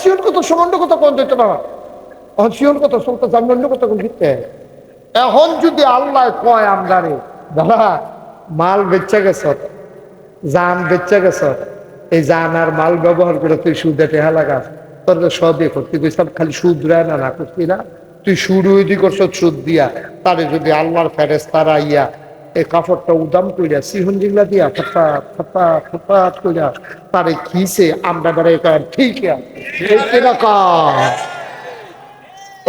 সিওন কত সমান্য কত কোন দিতে সিওন কত জান্য কত কোন দিতে এখন যদি আল্লাহ কয় আমদারে দাদা মাল বেচা গেছ, জান বেচা গেছ, এই জান আর মাল ব্যবহার করে তুই সুদে টেহা লাগাস তোর সবই করতে কইসাম খালি সুদ রায় না না করতি না। তুই শুরু করছ, সুদ দিয়া। তারে যদি আল্লাহর ফেরেস তারা ইয়া এই কাপড়টা উদাম কইরা, সিহন জিংলা দিয়া ফাটা ফাটা ফাটা কইরা তারে খিসে আমরা বারে কয় ঠিক আছে।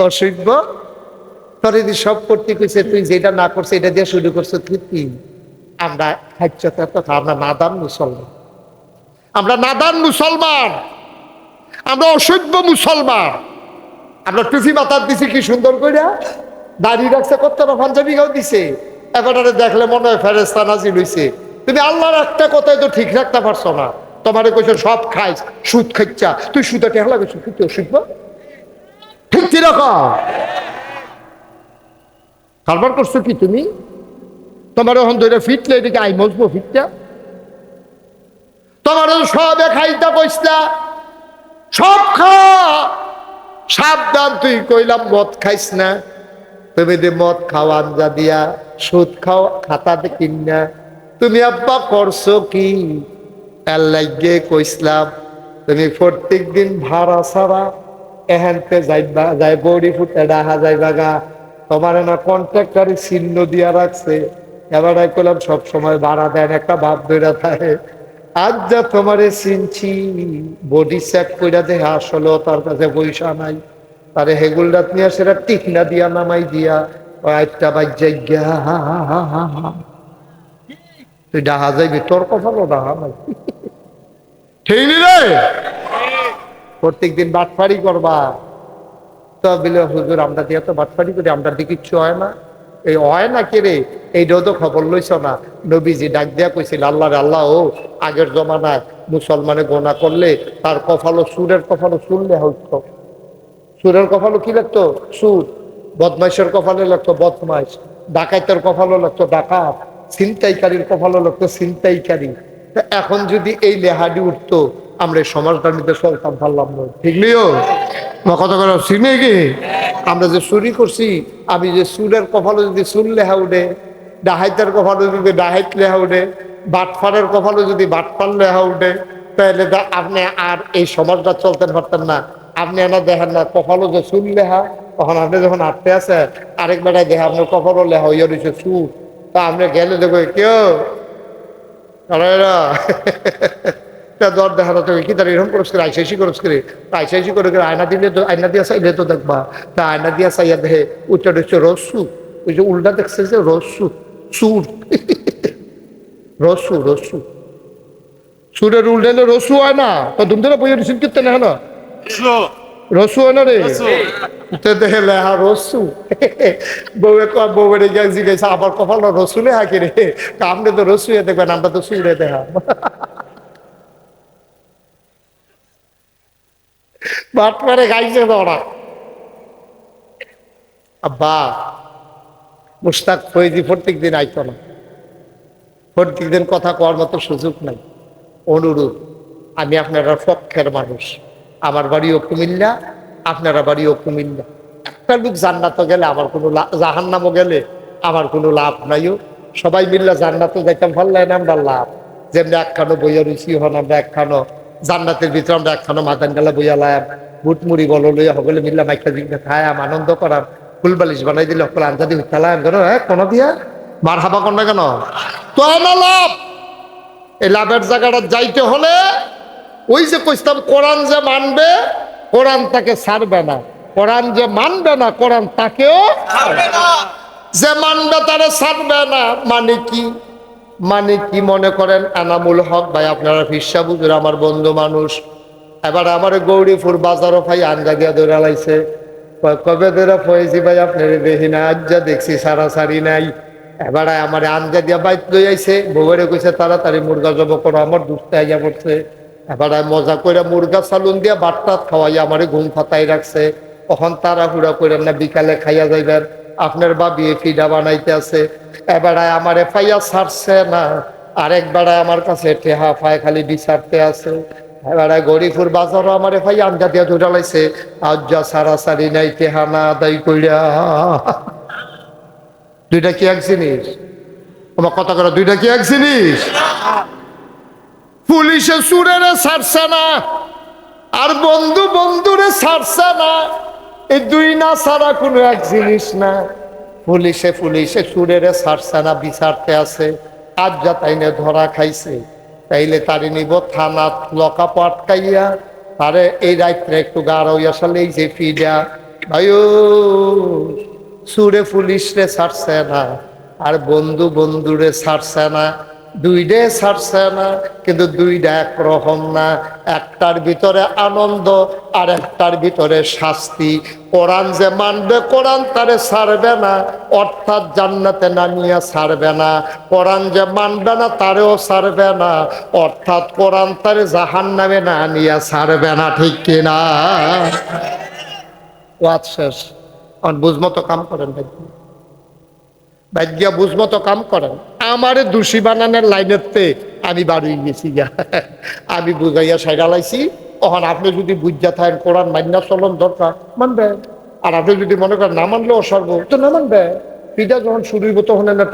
অসভ্য। তোর যদি সব করতে কইছে, তুই যেটা না করছে, এটা দিয়ে শুরু করছ কৃতি আমরা খাচ্ছ তথা আমরা নাদান মুসলমান। আমরা নাদান মুসলমান। আমরা অসভ্য মুসলমান। আমরা টুফি মাথার দিছি কি সুন্দর কইরা? দাঁড়িয়ে রাখছে, কত পাঞ্জাবি গাও দিছে। এবারে দেখলে মনে হয় ফেরেস্তা নাজিল হইছে। তুমি আল্লাহর একটা কথাই তো ঠিক রাখতে পারছ না। তোমারে কইছো, সব খাইছ, সুদ খাইছা তুই সুদে টেহলা গেছো কি তুই অসভ্য ঠিক কীরকম কারবার করছ কি তুমি? তোমার এখন ধরে ফিটলে, এদিকে আই মজবো ফিটটা। তোমার সবে খাইতা কইসলা। সব খা। সাবধান তুই কইলাম মদ খাইস না। তুমি যে মদ খাও, আঞ্জা দিয়া, সুদ খাও খাতাতে কিনা। তুমি আব্বা, করছ কি? আল্লাহকে কইসলাম, তুমি প্রত্যেক দিন ভাড়া ছাড়া এহেনতে যাইবা, যাই বৌড়ি ফুটে ডাহা যাইবা গা। তোমার না কন্ট্রাক্টারে চিহ্ন দিয়া রাখছে। এবার কইলাম, সব সময় ভাড়া দেন, একটা ভাব ধরে থাকে। আজ যা তোমারে চিনছি বডি চেক কইরা দেখে আসলেও তার কাছে পয়সা নাই। তারে হেগুলডাত নিয়ে সেটা টিকনা দিয়া নামাই দিয়া। একটা বাজ্যাই গা। তুই ডাহা যাইবি তোর কপালও ডাহা নাই ঠিক নি রে? প্রত্যেক দিন বাটফারি করবা। তো বিলে হুজুর আমরা দিয়ে তো বাটফারি করি আমরা দিয়ে কিচ্ছু হয় না। এই হয় না কে রে? এইটাও তো খবর লইছ না। নবীজি ডাক দিয়া কইছিল আল্লাহ আল্লাহ ও আগের জমানায় মুসলমানে গোনা করলে তার কফালো সুরের কফালো শুনলে হইতো। সুরের কপালো কি লাগতো? সুর। বদমাইশের কপালে লাগতো বদমাইশ। ডাকাইতের কপালো লাগতো ডাকাত। ছিনতাইকারীর কপালো লাগতো ছিনতাইকারী। এখন যদি এই লেহাডি উঠতো, আমরা সমাজটার মধ্যে চলতাম, পারলাম না। ঠিক নিও কথা কথা চিনে কি আমরা যে চুরি করছি, আমি যে সুরের কপালে যদি সুর লেহা উঠে, ডাহাইতের কপালে যদি ডাহাইত লেহা উঠে, বাটফারের কপালে যদি বাটফার লেহা উঠে, তাহলে আপনি আর এই সমাজটা চলতে পারতেন না। আপনি এনা দেখেন না, কপালও যে চুল লেহা, তখন আপনি যখন আটতে আছে আরেক বেটায় দেখে আপনার কপালও লেহা হইয়া রয়েছে চুল। তা আপনি গেলে দেখো কেউ? দর দেখা তো কি তার এরকম করস করে, আইসাইসি করস করে? আইসাইসি করে করে আয়না দিলে তো আয়না দিয়া চাইলে তো দেখবা। তা আয়না দিয়া চাইয়া দেখে উল্টা হচ্ছে রসু। ওই যে উল্টা দেখছে যে রসু। সুর রসু রসু। সুরের উল্টাইলে রসু হয় না। তো দুমদারা বইয়ের রিসিভ করতে না না? রসু না রে? তো দেখে লেহা রসু বউয়ে কয় বউয়ের গিয়ে জিজ্ঞাসা আবার কপাল রসু লেহা কি রে? তো রসু দেখবেন আমরা তো সুরে দেখা বাট করে গাইছে ওরা আব্বা মুস্তাক ফৈজি প্রত্যেক দিন আইতো না। প্রত্যেক দিন কথা কওয়ার মতো সুযোগ নাই। অনুরোধ আমি আপনারা পক্ষের মানুষ। আমার বাড়িও কুমিল্লা, আপনারা বাড়িও কুমিল্লা। একটা লোক জান্নাত গেলে আমার কোনো জাহান্নামও গেলে আমার কোনো লাভ নাইও। সবাই মিল্লা জান্নাত যাইতাম পারলাই না আমরা লাভ। যেমনি একখানো বইয়া রুচি হন আমরা একখানো জান্নাতের ভিতরে আমরা একখানো মাদান গালা বইয়া লাম বুট মুড়ি বলো লইয়া সকলে মিল্লা মাইকা দিকে খায়াম আনন্দ করাম। ফুল বালিশ বানাই দিলে সকলে আঞ্জা দিয়ে খেলাম কেন হ্যাঁ কোনো দিয়া? মার হাবা না কেন? তো লাভ। এই লাভের জায়গাটা যাইতে হলে ওই যে কইতাম কোরআন যে মানবে, কোরআন তাকে ছাড়বে না। কোরআন যে মানবে না, কোরআন তাকেও যে মানবে তারা ছাড়বে না মানে কি? মানে কি মনে করেন? এনামুল হক ভাই, আপনারা ফিসা বুঝুর আমার বন্ধু মানুষ। এবার আমার গৌরীপুর বাজারও ভাই আঞ্জা দিয়া ধরে লাইছে। কবে ধরে ফয়েছি ভাই, আপনার দেখি না আজ যা দেখছি সারাসারি নাই। এবারে আমার আঞ্জা দিয়া বাইক লই আইছে বউরে কইছে, তাড়াতাড়ি মুরগা জব করো, আমার দুধতে আইয়া পড়ছে। এবারে মজা করে মুরগা সালুন দিয়া বাট্টাত খাওয়াই, আমারে ঘুম ফাতাই রাখছে। তখন তারা হুড়া করে না বিকালে খাইয়া যাইবেন। আপনার বাবি ফিডা বানাইতে আছে। এবারে আমারে পাইয়া ছাড়ছে না। আরেক বেড়ায় আমার কাছে টেহা ফায় খালি বিচারতে আছে। এবারে গরিপুর বাজারও আমার ভাই আঞ্জা দিয়া ধরে লাইছে। আজ্জা সারা সারি নাই তেহানা দাই কইরা। দুইটা কি এক জিনিস? আমার কথা করে দুইটা কি এক জিনিস? পুলিশে সুরেরে ছাড়ছে না, আর বন্ধু বন্ধুরে ছাড়ছে না। এই দুই না ছাড়া কোনো এক জিনিস না। পুলিশে পুলিশে সুরেরে ছাড়ছে না, বিচারতে আছে, আজ যা তাইনে ধরা খাইছে। তাইলে তারে নিব থানা লকা পাটকাইয়া তারে এই রাত্রে একটু গাড় হইয়া সালে এই যে ফিডা। ভাইও সুরে পুলিশরে ছাড়ছে না, আর বন্ধু বন্ধুরে ছাড়ছে না। দুইটাই ছাড়ছে না, কিন্তু দুইটা একরকম না। একটার ভিতরে আনন্দ আর একটার ভিতরে শাস্তি। কোরআন যে মানবে, কোরআন তারে ছাড়বে না, অর্থাৎ জান্নাতে নামিয়া ছাড়বে না। কোরআন যে মানবে না, তারেও ছাড়বে না, অর্থাৎ কোরআন তারে জাহান নামে না নিয়ে ছাড়বে না, ঠিক কিনা ওয়াজ শেষ। বুঝমতো কাম করেন ভাই। ভাগ্যা বুঝমতো কাম করেন। আমারে দোষী বানানোর লাইনেতে আমি বাড়ি গেছি গা। আমি বুঝাইয়া সাইডা লাইছি তখন আপনি যদি বুঝা থাকেন কোরআন মান্যা চলন দরকার, মানবে? আর আপনি যদি মনে করেন না মানলে অসর্ব তো না মানবে? পিঠা যখন শুরু হইব তখন এনার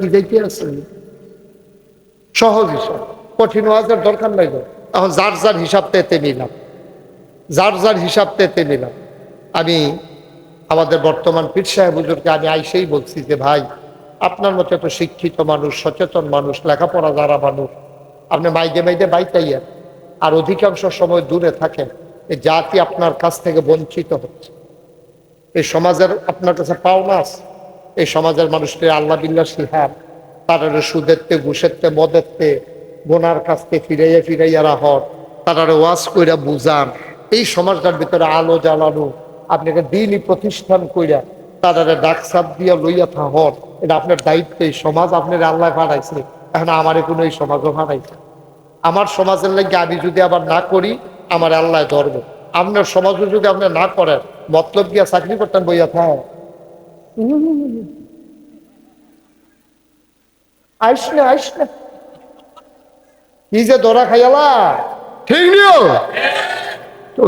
কি যাইতে আছে? সহজ হিসাব, কঠিন ওয়াজের দরকার নাই তো। এখন যার যার হিসাব তেতে নিলাম। যার যার হিসাব তেতে নিলাম। আমি আমাদের বর্তমান পীর সাহেব হুজুরকে আমি আইসেই বলছি যে, ভাই, আপনার মতো এত শিক্ষিত মানুষ, সচেতন মানুষ, লেখাপড়া যারা মানুষ, আপনি মাইদে মাইদে বাইতাইয়া আর অধিকাংশ সময় দূরে থাকেন। এই জাতি আপনার কাছ থেকে বঞ্চিত হচ্ছে। এই সমাজের আপনার কাছে পাওনা আছে। এই সমাজের মানুষকে আল্লাহ বিল্লা সিহার তারা সুদেরতে, ঘুষেরতে, মদেরতে বোনার কাছতে ফিরাইয়া ফিরাইয়া রাহর, তারা ওয়াজ কইরা বুঝান। এই সমাজটার ভিতরে আলো জ্বালানো আপনাকে দিনই প্রতিষ্ঠান কইরা তারা ডাক সাপ দিয়া লইয়া থাহর এটা আপনার দায়িত্ব, এই সমাজ আপনার আল্লাহ ভাড়াইছে এখন আমারে কোনো এই সমাজও ভাড়াইছে আমার সমাজের লাগে আমি যদি আবার না করি, আমার আল্লাহ ধরব। আপনার সমাজও যদি আপনি না করেন, মতলব গিয়া চাকরি করতেন বইয়া থাক আইস না আইস না। যে ধরা খাইয়ালা? ঠিক নিও?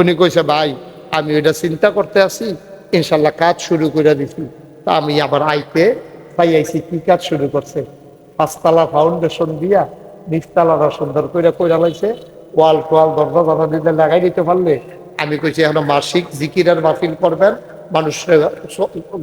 উনি কইছে, ভাই আমি ওইটা চিন্তা করতে আছি ইনশাল্লাহ কাজ শুরু করে দিছি। তা আমি আবার আইতে পাই আইছি কি কাজ শুরু করছে? পাঁচতলা ফাউন্ডেশন দিয়া নিচতলাটা সুন্দর করে কইরা লাইছে, ওয়াল টোয়াল, দরজা দরজা দিতে লাগাই দিতে পারলে। আমি কইছি, এখন মাসিক জিকিরের মাহফিল করবেন, মানুষের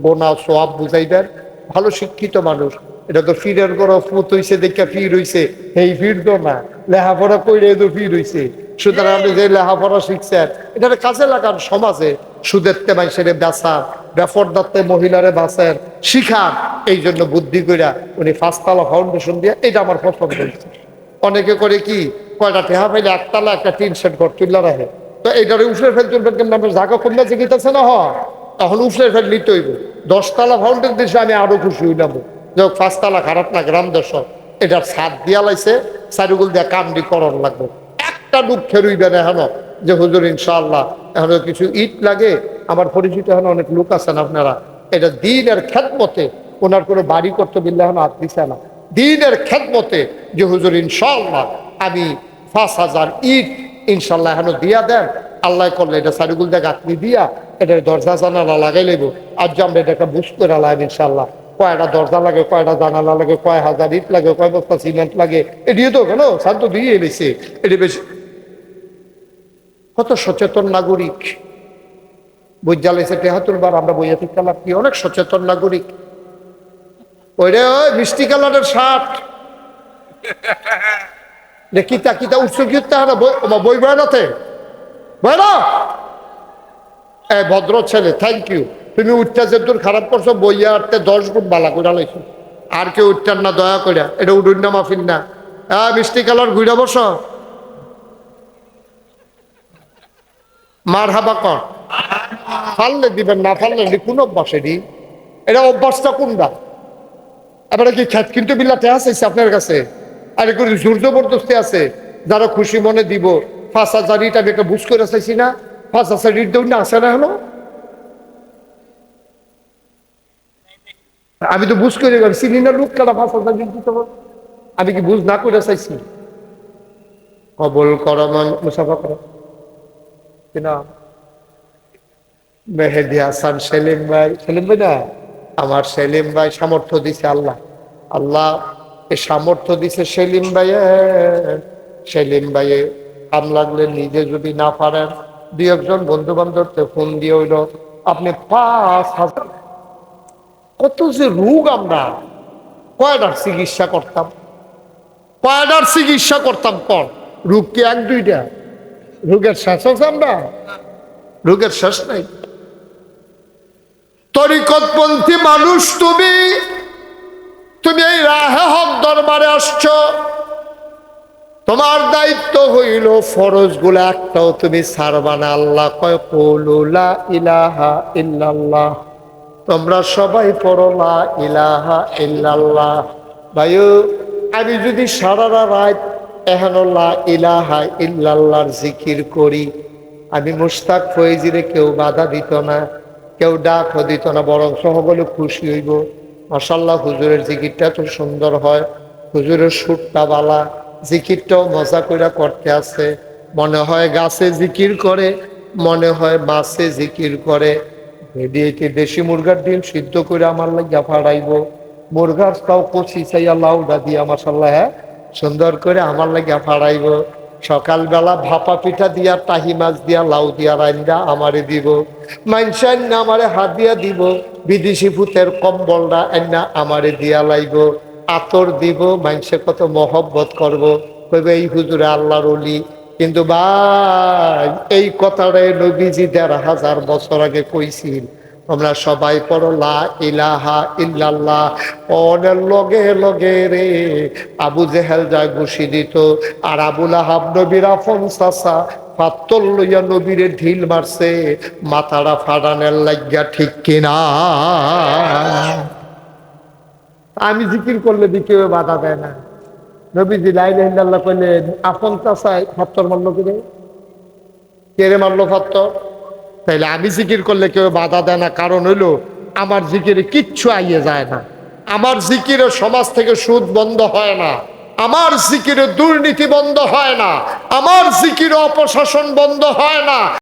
গোনা সোয়াব বুঝাইবেন ভালো শিক্ষিত মানুষ। এটা তো ফিরের বড় ফুত হইছে, দেখে ফির হইছে। এই ফির তো না। লেখাপড়া কইরে তো ফির হইছে। সুতরাং আপনি যে লেখাপড়া শিখছেন, এটার কাজে লাগান সমাজে সুদেরতে মাইসের বেচার বেফরদাত্তে মহিলারে বাঁচেন শিখান এই জন্য বুদ্ধি কইরা উনি পাঁচতলা ফাউন্ডেশন দিয়ে এটা আমার পছন্দ হয়েছে। অনেকে করে কি, কয়টা টেহা পাইলে একতলা একটা টিন সেট ঘর তুললা রাখে। তো এইটারে উফরে ফেল চলবেন কেমন আপনার জায়গা কমলে জিগিতেছে না হয়? তখন উফরে ফেল নিতে হইব। দশতলা ফাউন্ডেশন দেশে আমি আরও খুশি হইলাম। যে পাঁচতলা খারাপ না, গ্রাম দেশ এটার ছাদ দিয়া লাইছে, চারিগুল দিয়া কামড়ি করণ লাগবে। একটা দুঃখে রইবে না এখন, যে হুজুর ইনশাআল্লাহ, এখন কিছু ইট লাগে। আমার পরিচিত এখন অনেক লোক আছেন আপনারা। এটা দিনের খেদমতে ওনার কোনো বাড়ি করতে বিল্লে এখন হাত দিছে না। দিনের খেদমতে যে হুজুর ইনশাআল্লাহ, আমি পাঁচ হাজার ইট ইনশাল্লাহ এখন দিয়া দেন। আল্লাহ করলে এটা সারিগুল দিয়ে গাঁথনি দিয়া, এটা দরজা জানালা লাগাই লইব। আর যে আমরা এটা বুঝ করে লাগাই ইনশাল্লাহ কয়টা দরজা লাগে, কয়টা জানালা লাগে, কয় হাজার ইট লাগে, কয় বস্তা সিমেন্ট লাগে, এটিও তো কেন সার তো দিয়ে এনেছে এটি বেশি কত সচেতন নাগরিক? বই জ্বালাইছে টেহাতুর বার, আমরা বইয়া ঠিক কালার কি? অনেক সচেতন নাগরিক। ওই রে ওই মিষ্টি কালারের শার্ট। রে কিতা কিতা উৎস কি না বই বয় নাতে এ ভদ্র ছেলে থ্যাংক ইউ তুমি উঠতে যে তোর খারাপ করছ, বইয়া আটতে দশ গুণ বালা করে লাইছো। আর কেউ উঠতেন না, দয়া করে এটা উঠুন না, মাফিন না। হ্যাঁ মিষ্টি কালার ঘুরে বস। মার হাবা কর। ফাললে দিবেন না, ফাললে কোন অভ্যাস এটি। অভ্যাসটা কোনটা? এবারে কি খ্যাত? কিন্তু বিলাতে আছে আপনার কাছে। আর একটু জোর জবরদস্তি আছে? যারা খুশি মনে দিব। হাজার ইট আমি একটা বুঝ করে চাইছি না। পাঁচ হাজার ইট দেউন না, আছে না হলো আমি তো বুঝ করে গেলাম, চিনি না লোক কাটা পাঁচ দিতে আমি কি বুঝ না করে চাইছি? কবুল করো মুসাফা করো। মেহেদি হাসান সেলিম ভাই। সেলিম ভাই না? আমার সেলিম ভাই সামর্থ্য দিছে আল্লাহ। আল্লাহ এ সামর্থ্য দিছে সেলিম ভাইয়ে সেলিম ভাইয়ে কাম লাগলে নিজে যদি না পারেন দুই একজন বন্ধু বান্ধবকে ফোন দিয়ে হইল আপনি পাঁচ হাজার কত যে রোগ আমরা। কয়টার চিকিৎসা করতাম? কয়টার চিকিৎসা করতাম কর? রোগ কি এক দুইটা? রোগের শেষ আছে আমরা? রোগের শেষ নাই। তরিকতপন্থী মানুষ তুমি তুমি এই রাহে হক দরবারে আসছ। তোমার দায়িত্ব হইল ফরজগুলা একটাও তুমি ছাড়বা না। আল্লাহ ইল্লাল্লাহ। তোমরা সবাই পড়ো, লা ইলাহা ইল্লাল্লাহ। ভাইও, আমি যদি সারা রাত এহানুল্লাহ ইলাহা ইল্লাল্লাহর জিকির করি। আমি মুস্তাক ফয়েজিরে কেউ বাধা দিত না, কেউ ডাক দিত না, বরং সকলে খুশি হইব। মাসাল্লাহ হুজুরের জিকিরটা তো সুন্দর হয়। হুজুরের সুরটা বালা, জিকিরটাও মজা করে করতে আছে। মনে হয় গাছে জিকির করে, মনে হয় মাছে জিকির করে। রেডিয়েটি দেশি মুরগার ডিম সিদ্ধ করে আমার লাগিয়া ফাড়াইব, মুরগার তাও কচি চাইয়া লাউডা দিয়া মাসাল্লাহ হ্যাঁ? সুন্দর করে আমার লাগিয়া ফাড়াইব। সকালবেলা ভাপা পিঠা দিয়া, তাহি মাছ দিয়া, লাউ দিয়া রান্দা আমারে দিব। মাইনসান আমারে হাত দিয়া দিব। বিদেশি ভূতের কম্বলটা এনা আমারে দিয়া লাইব। আতর দিব, মাইনসে কত মহব্বত করব। কইবে, এই হুজুরে আল্লাহর অলি কিন্তু ভাই, এই কথাটাই নবীজি দেড় হাজার বছর আগে কইছিল। তোমরা সবাই পড়ো ইলাহা ইল্লাল্লাহ। অনের লগে লগে রে, আবু জেহেল যায় ঘুষি দিত। আর আবুল আহাব নবীর আফন চাষা পাত্তর লইয়া নবীরে ঢিল মারছে, মাথাটা ফাটানের লাগিয়া ঠিক কিনা? আমি জিকির করলে কেউ বাধা দেয় না। নবীজি লাইলে হিন্দাল্লাহ কইলে আপন চাষায় ফাত্তর মারলো কি রে কে রে মারলো ফাত্তর তাইলে আমি জিকির করলে কেউ বাধা দেয় না। কারণ হইল, আমার জিকিরে কিচ্ছু আইয়ে যায় না। আমার জিকিরে সমাজ থেকে সুদ বন্ধ হয় না। আমার জিকিরে দুর্নীতি বন্ধ হয় না। আমার জিকিরে অপশাসন বন্ধ হয় না।